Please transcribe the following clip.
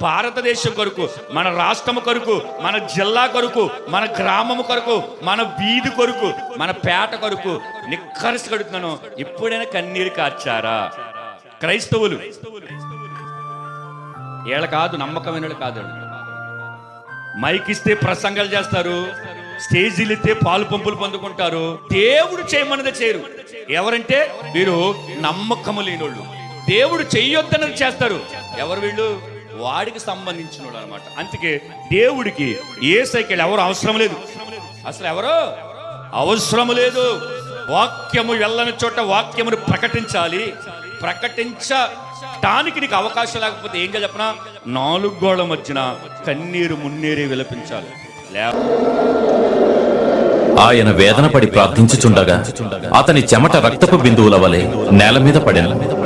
భారతదేశం కొరకు మన రాష్ట్రం కొరకు మన జిల్లా కొరకు మన గ్రామం కొరకు మన వీధి కొరకు మన పేట కొరకు నిక్కరసి కడుతున్నాను. ఎప్పుడైనా కన్నీరు కార్చారా? క్రైస్తవులు. వీళ్ళ కాదు నమ్మకమైన వాళ్ళు కాదు మైక్ ఇస్తే ప్రసంగాలు చేస్తారు స్టేజీలు ఇస్తే పాలు పంపులు పొందుకుంటారు దేవుడు చేయమన్నది చేయరు. ఎవరంటే వీరు నమ్మకము లేనోళ్ళు. దేవుడు చెయ్యొద్దన్నది చేస్తారు. ఎవరు వీళ్ళు? వాడికి సంబంధించిన వాడు అనమాట అందుకే దేవుడికి ఏ సైకిల్ ఎవరు అవసరం లేదు. అసలు ఎవరు? అవసరం లేదు. వాక్యము వెళ్ళని చోట వాక్యమును ప్రకటించాలి. ప్రకటించటానికి నీకు అవకాశం లేకపోతే ఏం చేయాలి చెప్పనా? నాలుగు గోళ్ళ మధ్యన కన్నీరు మున్నీరే విలపించాలి. లే ఆయన వేదన పడి ప్రార్థించుచుండగా అతని చెమట రక్తపు బిందువుల వలె నేల మీద పడెను.